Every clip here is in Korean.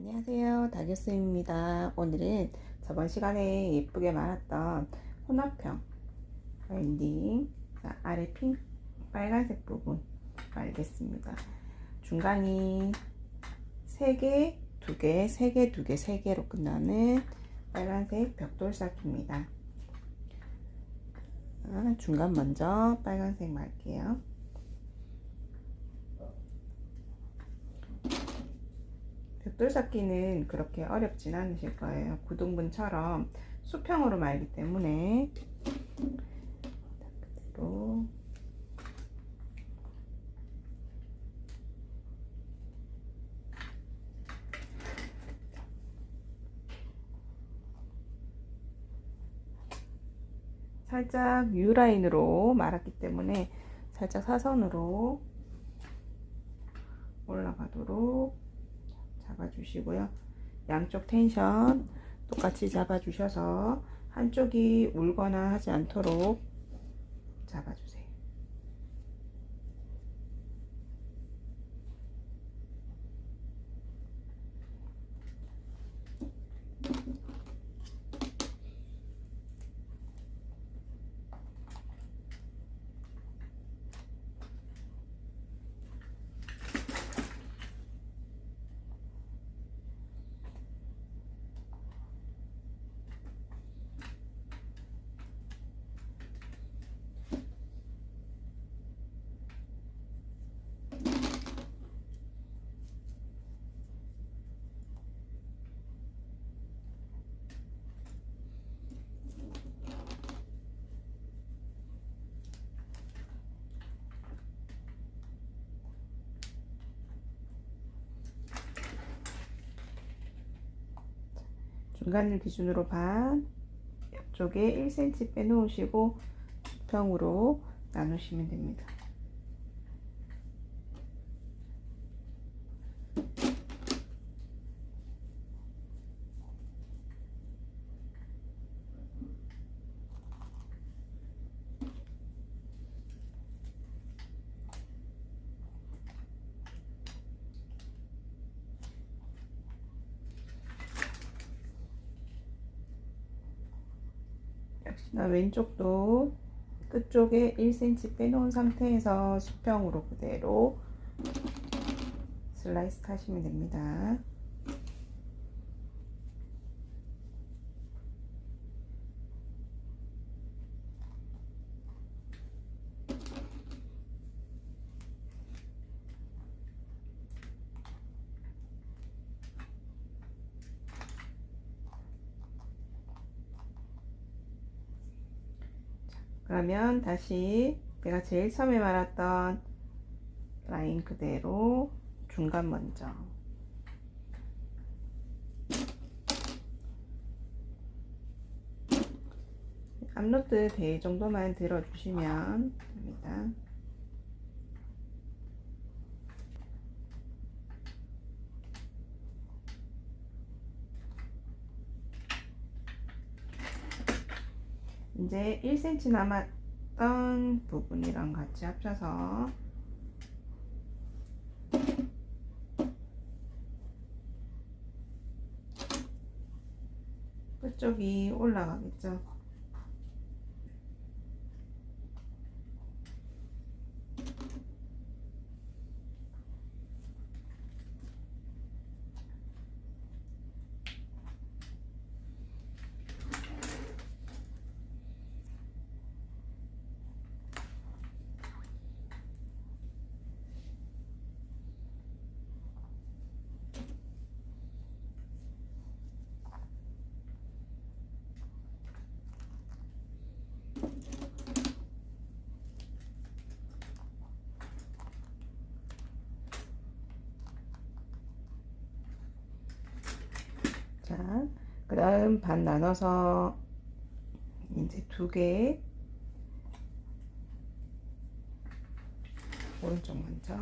안녕하세요. 다교쌤입니다. 오늘은 저번 시간에 예쁘게 말았던 혼합형 자, 아래 핑 빨간색 부분 말겠습니다. 중간이 3개, 2개, 3개, 2개, 3개로 끝나는 빨간색 벽돌 쌓기입니다. 자, 중간 먼저 빨간색 말게요. 벽돌 쌓기는 그렇게 어렵진 않으실 거예요. 구등분처럼 수평으로 말기 때문에 그대로 살짝 U라인으로 말았기 때문에 살짝 사선으로 올라가도록 잡아주시고요. 양쪽 텐션 똑같이 잡아주셔서 한쪽이 울거나 하지 않도록 잡아주세요. 중간을 기준으로 반 옆쪽에 1cm 빼놓으시고 수평으로 나누시면 됩니다. 역시나 왼쪽도 끝쪽에 1cm 빼놓은 상태에서 수평으로 그대로 슬라이스 하시면 됩니다. 그러면 다시 내가 제일 처음에 말했던 라인 그대로 중간 먼저 앞로트 대 정도만 들어주시면 됩니다. 이제 1cm 남았던 부분이랑 같이 합쳐서 끝쪽이 올라가겠죠. 자, 그 다음 반 나눠서 이제 두 개, 오른쪽 먼저.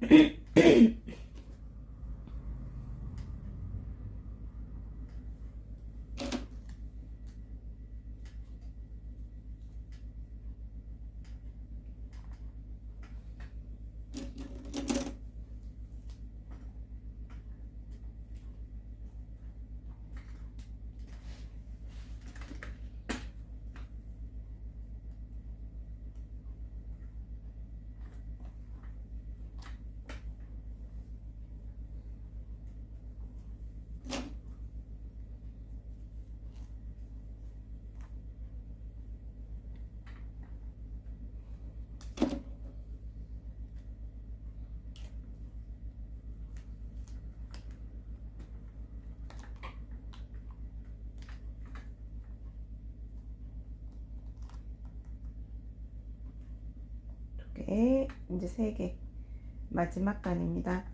개, 이제 세 개. 마지막 단입니다.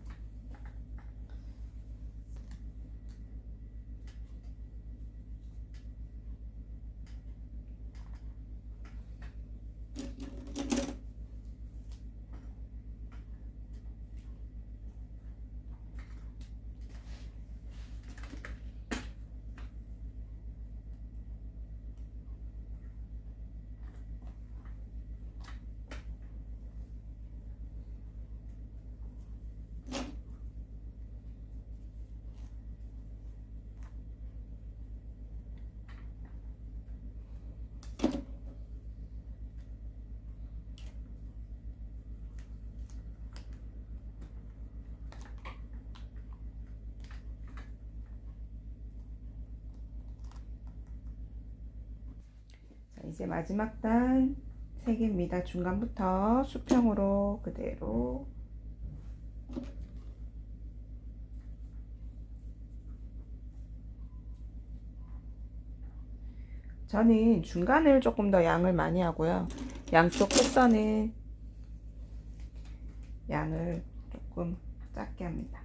이제 마지막 단세 개입니다. 중간부터 수평으로 그대로 저는 중간을 조금 더 양을 많이 하고요. 양쪽 끝선은 양을 조금 작게 합니다.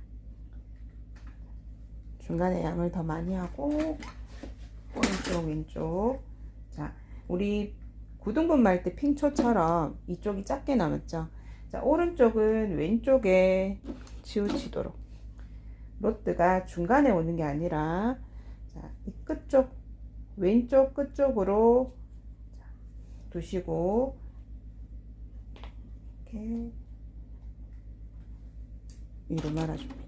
중간에 양을 더 많이 하고 오른쪽 왼쪽 자 우리 구등분 말때 핑초처럼 이쪽이 작게 남았죠. 자, 오른쪽은 왼쪽에 치우치도록. 로트가 중간에 오는 게 아니라, 자, 이 끝쪽, 왼쪽 끝쪽으로 자, 두시고, 이렇게 위로 말아줍니다.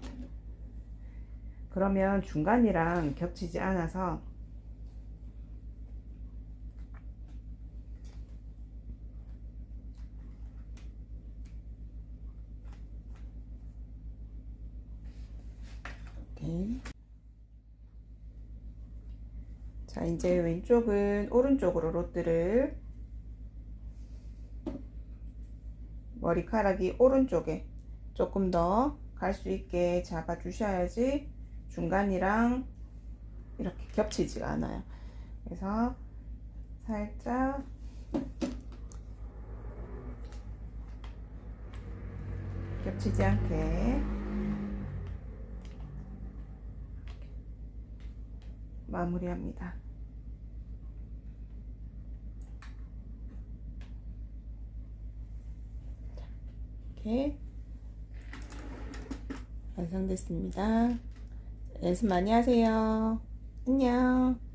그러면 중간이랑 겹치지 않아서 이렇게. 자, 이제 왼쪽은 오른쪽으로 로트를 머리카락이 오른쪽에 조금 더 갈 수 있게 잡아 주셔야지 중간이랑 이렇게 겹치지가 않아요. 그래서 살짝 겹치지 않게 마무리합니다. 이렇게 완성됐습니다. 연습 많이 하세요. 안녕.